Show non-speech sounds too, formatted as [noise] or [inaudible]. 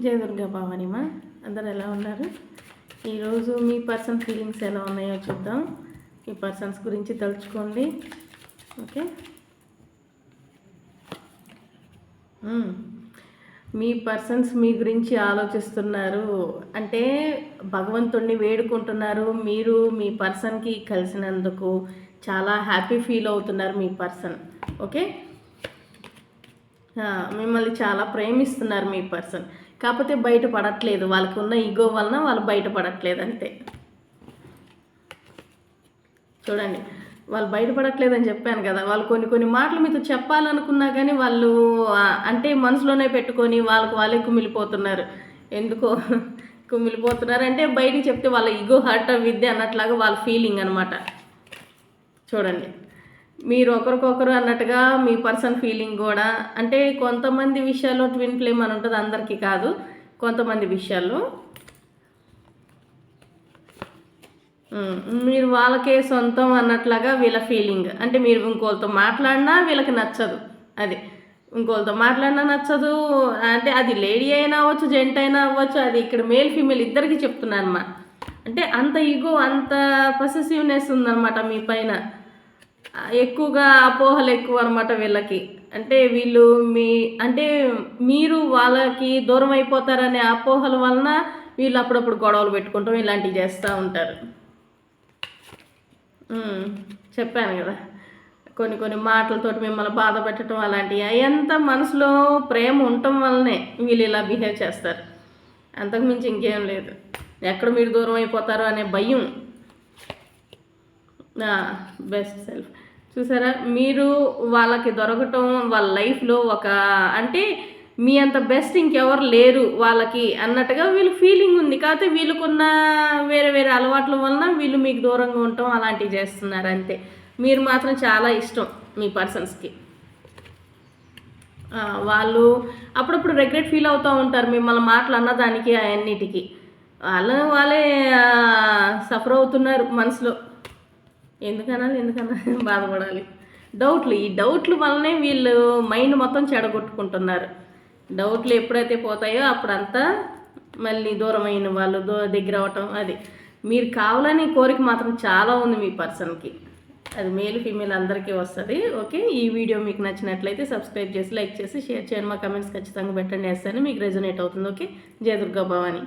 జయ దుర్గా భవానిమా అందరు ఎలా ఉన్నారు? ఈరోజు మీ పర్సన్ ఫీలింగ్స్ ఎలా ఉన్నాయో చూద్దాం. మీ పర్సన్స్ గురించి తలుచుకోండి. ఓకే? మీ పర్సన్స్ మీ గురించి ఆలోచిస్తున్నారు. అంటే భగవంతుణ్ణి వేడుకుంటున్నారు. మీరు మీ పర్సన్కి కలిసినందుకు చాలా హ్యాపీ ఫీల్ అవుతున్నారు మీ పర్సన్. ఓకే? మిమ్మల్ని చాలా ప్రేమిస్తున్నారు మీ పర్సన్. కాకపోతే బయట పడట్లేదు. వాళ్ళకు ఉన్న ఈగో వలన వాళ్ళు బయట పడట్లేదు అంతే. చూడండి. వాళ్ళు బయటపడట్లేదు అని చెప్పాను కదా. వాళ్ళు కొన్ని కొన్ని మాటలు మీతో చెప్పాలనుకున్నా కానీ వాళ్ళు అంటే మనసులోనే పెట్టుకొని వాళ్ళకు వాళ్ళే కుమిలిపోతున్నారు. ఎందుకో కుమిలిపోతున్నారు అంటే బయటికి చెప్తే వాళ్ళ ఈగో హర్ట్ అవ్విద్ది అన్నట్లాగా వాళ్ళ ఫీలింగ్ అనమాట చూడండి. మీరు ఒకరికొకరు అన్నట్టుగా మీ పర్సన్ ఫీలింగ్ కూడా అంటే కొంతమంది విషయాల్లో ట్విన్ ఫ్లేమ్ అని ఉంటుంది అందరికీ కాదు కొంతమంది విషయాల్లో. మీరు వాళ్ళకే సొంతం అన్నట్లాగా వీళ్ళ ఫీలింగ్ అంటే మీరు ఇంకోళ్ళతో మాట్లాడినా వీళ్ళకి నచ్చదు అది. ఇంకోళ్ళతో మాట్లాడినా నచ్చదు అంటే అది లేడీ అయినా అవ్వచ్చు జెంట్ అయినా అవ్వచ్చు అది ఇక్కడ మేల్ ఫీమేల్ ఇద్దరికి చెప్తున్నాను అన్నమాట అంటే అంత ఈగో అంత పొసెసివ్నెస్ ఉందన్నమాట మీ పైన. ఎక్కువగా అపోహలు ఎక్కువ అనమాట వీళ్ళకి. అంటే వీళ్ళు మీ అంటే మీరు వాళ్ళకి దూరం అయిపోతారనే అపోహల వలన వీళ్ళు అప్పుడప్పుడు గొడవలు పెట్టుకుంటాం ఇలాంటివి చేస్తూ ఉంటారు. చెప్పాను కదా. కొన్ని కొన్ని మాటలతోటి మిమ్మల్ని బాధ పెట్టడం అలాంటివి. అయ్యంత మనసులో ప్రేమ ఉండటం వల్లనే వీళ్ళు ఇలా బిహేవ్ చేస్తారు. అంతకుమించి ఇంకేం లేదు. ఎక్కడ మీరు దూరం అయిపోతారో అనే భయం బెస్ట్ సెల్ఫ్ చూసారా? మీరు వాళ్ళకి దొరకటం వాళ్ళ లైఫ్లో ఒక అంటే మీ అంత బెస్ట్ ఇంకెవరు లేరు వాళ్ళకి అన్నట్టుగా వీళ్ళు ఫీలింగ్ ఉంది. కాకపోతే వీళ్ళకున్న వేరే వేరే అలవాట్ల వలన వీళ్ళు మీకు దూరంగా ఉండటం అలాంటివి చేస్తున్నారు అంతే. మీరు మాత్రం చాలా ఇష్టం మీ పర్సన్స్కి వాళ్ళు అప్పుడప్పుడు రిగ్రెట్ ఫీల్ అవుతూ ఉంటారు మిమ్మల్ని మాటలు అన్నదానికి అన్నిటికీ. వాళ్ళ వాళ్ళే సఫర్ అవుతున్నారు మనసులో. ఎందుకనాలి ఎందుకనాలి? [laughs] బాధపడాలి. డౌట్లు ఈ డౌట్లు వల్లనే వీళ్ళు మైండ్ మొత్తం చెడగొట్టుకుంటున్నారు. డౌట్లు ఎప్పుడైతే పోతాయో అప్పుడంతా మళ్ళీ దూరమైన వాళ్ళు దూ దగ్గర అవటం అది. మీరు కావాలని కోరిక మాత్రం చాలా ఉంది మీ పర్సన్కి. అది మేల్ ఫీమేల్ అందరికీ వస్తుంది. ఓకే? ఈ వీడియో మీకు నచ్చినట్లయితే సబ్స్క్రైబ్ చేసి లైక్ చేసి షేర్ చేయండి. మా కమెంట్స్ ఖచ్చితంగా పెట్టండి. వేస్తాను మీకు రెజొనేట్ అవుతుంది. ఓకే? జయ దుర్గా భవాని.